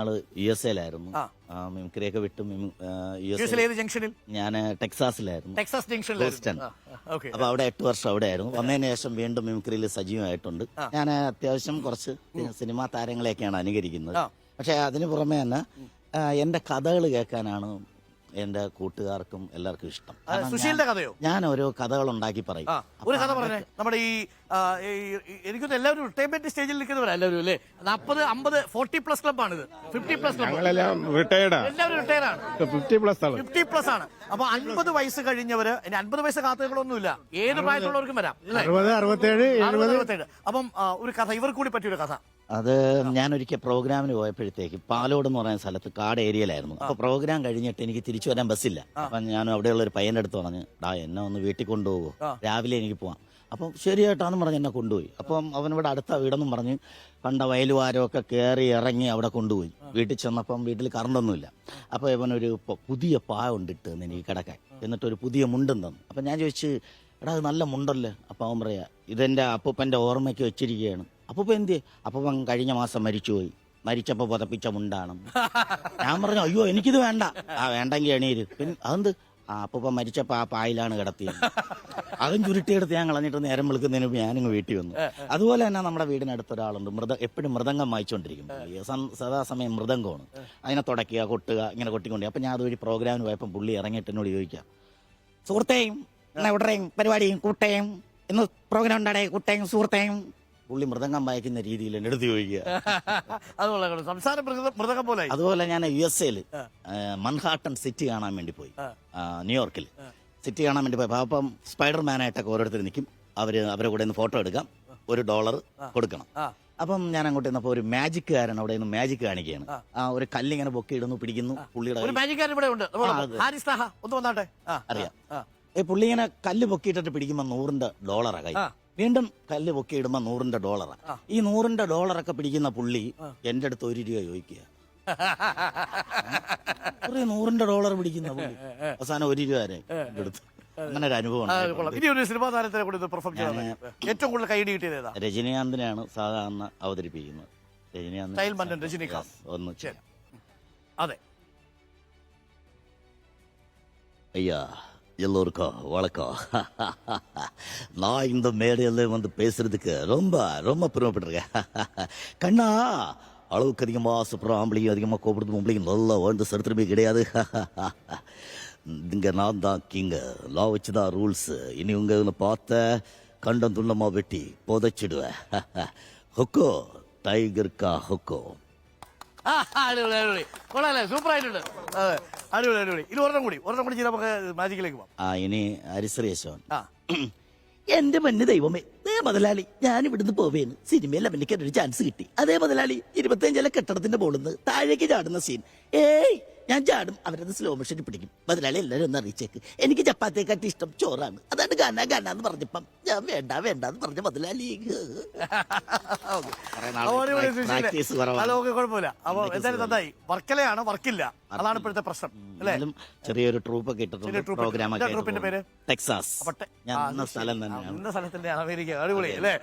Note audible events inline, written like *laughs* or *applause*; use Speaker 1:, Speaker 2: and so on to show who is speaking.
Speaker 1: ആൾ U S എയിലായിരുന്നു. മിമിക്രിയൊക്കെ വിട്ട് U S
Speaker 2: ഏത് ജംഗ്ഷനിൽ?
Speaker 1: ഞാൻ ടെക്സാസിലായിരുന്നു.
Speaker 2: Texas
Speaker 1: Houston.
Speaker 2: ജംഗ്ഷനിലായിരുന്നു ഓക്കെ.
Speaker 1: അപ്പൊ അവിടെ എട്ട് വർഷം അവിടെ ആയിരുന്നു വന്നതിന് ശേഷം വീണ്ടും മിമിക്രിയിൽ സജീവമായിട്ടുണ്ട്. ഞാൻ അത്യാവശ്യം കുറച്ച് സിനിമാ താരങ്ങളെയൊക്കെയാണ് അനുകരിക്കുന്നത്. പക്ഷെ അതിന് പുറമെ തന്നെ എന്റെ കഥകൾ കേൾക്കാനാണ് എന്റെ കൂട്ടുകാർക്കും എല്ലാവർക്കും ഇഷ്ടം.
Speaker 2: സുശീലിന്റെ കഥയോ?
Speaker 1: ഞാൻ ഓരോ കഥകൾ ഉണ്ടാക്കി പറയും.
Speaker 2: ഒരു കഥ പറഞ്ഞേ. നമ്മുടെ ഈ- എനിക്കൊന്ന് എല്ലാവരും റിട്ടയർമെന്റ് സ്റ്റേജിൽ നിൽക്കുന്നവരാ എല്ലാവരും അല്ലേ? നാൽപ്പത് അമ്പത് ഫോർട്ടി പ്ലസ് ക്ലബ്ബാണിത് ഫിഫ്റ്റി പ്ലസ് ക്ലബ്
Speaker 3: റിട്ടയർഡാ
Speaker 2: എല്ലാവരും ആണ്.
Speaker 3: ഫിഫ്റ്റി പ്ലസ് ആണ്.
Speaker 2: ഫിഫ്റ്റി പ്ലസ് ആണ്. അപ്പൊ അൻപത് വയസ്സ് കഴിഞ്ഞവര് ഇനി അൻപത് വയസ്സ് കാത്തുകളൊന്നുമില്ല ഏത് പ്രായത്തിലുള്ളവർക്കും വരാം
Speaker 3: അറുപത്തേഴ്
Speaker 2: അപ്പം ഒരു കഥ ഇവർ കൂടി പറ്റിയൊരു കഥ.
Speaker 1: അത് ഞാൻ ഞാനൊരിക്കൽ പ്രോഗ്രാമിന് പോയപ്പോഴത്തേക്ക് പാലോട് എന്ന് പറയുന്ന സ്ഥലത്ത് കാട് ഏരിയയിലായിരുന്നു. അപ്പൊ പ്രോഗ്രാം കഴിഞ്ഞിട്ട് എനിക്ക് തിരിച്ചു വരാൻ ബസ്സില്ല. അപ്പൊ ഞാൻ അവിടെയുള്ള ഒരു പയ്യന്റെ അടുത്ത് പറഞ്ഞു ഡാ എന്നെ ഒന്ന് വീട്ടിൽ കൊണ്ടുപോകുമോ രാവിലെ എനിക്ക് പോവാം. അപ്പം ശരിയായിട്ടാന്ന് പറഞ്ഞ് എന്നെ കൊണ്ടുപോയി. അപ്പം അവൻ ഇവിടെ അടുത്ത വീടെന്നും പറഞ്ഞ് കണ്ട വയലുവാരമൊക്കെ കയറി ഇറങ്ങി അവിടെ കൊണ്ടുപോയി. വീട്ടിൽ ചെന്നപ്പം വീട്ടിൽ കറണ്ടൊന്നുമില്ല. അപ്പോൾ ഇവനൊരു പുതിയ പാ കൊണ്ടിട്ട് തന്നെ എനിക്ക് കിടക്കാൻ. എന്നിട്ടൊരു പുതിയ മുണ്ടും തന്നു. അപ്പം ഞാൻ ചോദിച്ചു എടാ അത് നല്ല മുണ്ടല്ലേ? അപ്പം അവൻ പറയാ ഇതെന്റെ അപ്പൂപ്പന്റെ ഓർമ്മയ്ക്ക് വെച്ചിരിക്കുകയാണ് അപ്പൂപ്പൻ എന്ത് അപ്പൂപ്പൻ കഴിഞ്ഞ മാസം മരിച്ചുപോയി. മരിച്ചപ്പോൾ പുതപ്പിച്ച മുണ്ടാണ്. ഞാൻ പറഞ്ഞു അയ്യോ എനിക്കിത് വേണ്ട. ആ വേണ്ടെങ്കിൽ എണീര്. പിന്നെ അതെന്ത്? ആ അപ്പൂപ്പ മരിച്ചപ്പോൾ ആ പായിലാണ് കിടത്തിയത്. അതും ചുരുട്ടിയെടുത്ത് ഞാൻ കളഞ്ഞിട്ട് നേരം വിളിക്കുന്നതിന് മുമ്പ് ഞാനിങ്ങ് വീട്ടിൽ വന്നു. അതുപോലെ തന്നെ നമ്മുടെ വീടിനടുത്ത് ഒരാളുണ്ട് മൃത എപ്പോഴും മൃദംഗം വായിച്ചുകൊണ്ടിരിക്കും സദാസമയം മൃദംഗമാണ്. അതിനെ തുടക്കുക കൊട്ടുക ഇങ്ങനെ കൊട്ടിക്കൊണ്ട് അപ്പം ഞാൻ അതുവഴി പ്രോഗ്രാമിന് പോയപ്പോൾ പുള്ളി ഇറങ്ങിയിട്ട് എന്നോട് ചോദിക്കാം സുഹൃത്തേയും എന്നാ എവിടെയും പരിപാടിയും കൂട്ടയും ഇന്ന് പ്രോഗ്രാം ഉണ്ടാടേ കൂട്ടയും സുഹൃത്തേയും? പുള്ളി മൃദംഗം വായിക്കുന്ന രീതിയിൽ എന്റെ അടുത്ത് ചോദിക്കുക. *laughs*
Speaker 2: പോലെ
Speaker 1: അതുപോലെ ഞാൻ യു എസ് എയിൽ മൻഹാട്ടൻ സിറ്റി കാണാൻ വേണ്ടി പോയി. ന്യൂയോർക്കിൽ സിറ്റി കാണാൻ വേണ്ടി പോയി അപ്പം സ്പൈഡർ മാനായിട്ടൊക്കെ ഓരോരുത്തർ നിൽക്കും. അവർ അവരെ കൂടെ നിന്ന് ഫോട്ടോ എടുക്കാം. ഒരു ഡോളർ കൊടുക്കണം. അപ്പം ഞാൻ അങ്ങോട്ട് ചെന്നപ്പോൾ ഒരു മാജിക്കുകാരൻ അവിടെ നിന്ന് മാജിക് കാണിക്കുകയാണ്. ആ. ഒരു കല്ലിങ്ങനെ പൊക്കി ഇടുന്നു പിടിക്കുന്നു പുള്ളിയുടെ
Speaker 2: ഒരു മാജിക്കാരൻ ഇവിടെ ഉണ്ട്. ഒന്ന് വന്നാട്ടെ?
Speaker 1: അറിയാം. ഏ പുള്ളി ഇങ്ങനെ കല്ല് പൊക്കിയിട്ടിട്ട് പിടിക്കുമ്പോൾ നൂറിന്റെ ഡോളറാ കൈ വീണ്ടും കല്ല് പൊക്കി ഇടുമ്പോൾ നൂറിന്റെ ഡോളറാ.
Speaker 2: ആ.
Speaker 1: ഈ നൂറിന്റെ ഡോളറൊക്കെ പിടിക്കുന്ന പുള്ളി എന്റെ അടുത്ത് ഒരു രൂപ ചോദിക്കുക. ഒരു നൂറിന്റെ ഡോളർ പിടിക്കുന്ന പുള്ളി അവസാനം ഒരു രൂപ വരെ എൻ്റെ അടുത്ത് അങ്ങനെ ഒരു അനുഭവം
Speaker 2: ആ,
Speaker 1: ഉണ്ടായിട്ടുണ്ട്.
Speaker 2: കൊള്ളാം. ഇനി ഒരു സിനിമാ താരത്തിനെ കൂടി പെർഫോം ചെയ്യാൻ ഏറ്റവും കൂടുതൽ കൈഡി കിട്ടിയത് ഏതാ
Speaker 1: രജനീകാന്തിനെയാണ് സാധാരണ അവതരിപ്പിക്കുന്നത് രജനീകാന്ത്
Speaker 2: സ്റ്റൈൽ മന്നൻ രജനീകാന്ത്
Speaker 1: ഒന്ന്
Speaker 2: ശരി അതെ
Speaker 1: ஐயா எல்லோருக்கும் வணக்கம் நான் இந்த மேடையில் வந்து பேசுறதுக்கு ரொம்ப ரொம்ப பெருமைப்பட்டிருக்கேன் கண்ணா அளவுக்கு அதிகமாக ஆசைப்படுற ஆம்பளையும் அதிகமாக கோபப்படுத்த பொம்பளையும் நல்லா வாழ்ந்த சரித்திரமே கிடையாது *laughs* இங்க நான் தான் கிங்க லா வச்சு தான் ரூல்ஸ் இனி உங்க இதில் பார்த்த கண்டம் துண்டமாக வெட்டி புதைச்சிடுவேன் ஹொக்கோ டைகர் கா ஹொக்கோ
Speaker 2: ആ, അടിപൊളി അടിപൊളി കൊള്ളാല്ലേ സൂപ്പർ ആയിട്ടുണ്ട് അതെ അടിപൊളി അടിപൊളി ഇനി ഒരെണ്ണം കൂടി ഒരെണ്ണം കൂടി ചെയ്ത് നമുക്ക് മാജിക്കിലേക്ക് പോവാം
Speaker 1: ആ ഇനി ഹരിശ്രീയശോൻ
Speaker 2: ആ
Speaker 1: എന്റെ മണ്ണ് ദൈവമേ ദേ മുതലാളി ഞാൻ ഇവിടുന്ന് പോവേന്ന്. സിനിമയിൽ അഭിനയിക്കാൻ ഒരു ചാൻസ് കിട്ടി. അതേ മുതലാളി ഇരുപത്തിയഞ്ചിലെ കെട്ടിടത്തിന്റെ മുകളിൽ താഴേക്ക് ചാടുന്ന സീൻ ഏയ് ഞാൻ ചാടും അവരത് സ്ലോ മോഷനിൽ പിടിക്കും. മുതലാളി എല്ലാവരും ഒന്ന് അറിയിച്ചേക്ക്. എനിക്ക് ചപ്പാത്തിയെക്കാട്ടി ഇഷ്ടം ചോറാണ്. അതാണ് ഗാന ഗാന എന്ന് പറഞ്ഞപ്പം. ഞാൻ വേണ്ട വേണ്ട എന്ന് പറഞ്ഞ മുതലാളി. practice കുറവാണ്.
Speaker 2: അത് ഓക്കെ കുഴപ്പമില്ല. അപ്പൊ എന്തായാലും നന്നായി. വർക്കലയാണ് വർക്കില്ല. അതാണ് ഇപ്പോഴത്തെ പ്രശ്നം. അല്ലേ?
Speaker 1: എന്നാലും ചെറിയൊരു ട്രൂപ്പ് ഒക്കെ
Speaker 2: ചെറിയ
Speaker 1: ഇട്ടിട്ടുണ്ട്
Speaker 2: troupe
Speaker 1: പ്രോഗ്രാം
Speaker 2: എന്താ
Speaker 1: ഒക്കെ
Speaker 2: ട്രൂപ്പിന്റെ പേര്?
Speaker 1: ടെക്സാസ്.
Speaker 2: അപ്പൊ ടെ-
Speaker 1: ഞാൻ
Speaker 2: ആ,
Speaker 1: നിന്ന സ്ഥലം. തന്നെയാണ്.
Speaker 2: സ്ഥലത്തിന്റെ അമേരിക്ക അടിപൊളി അല്ലേ?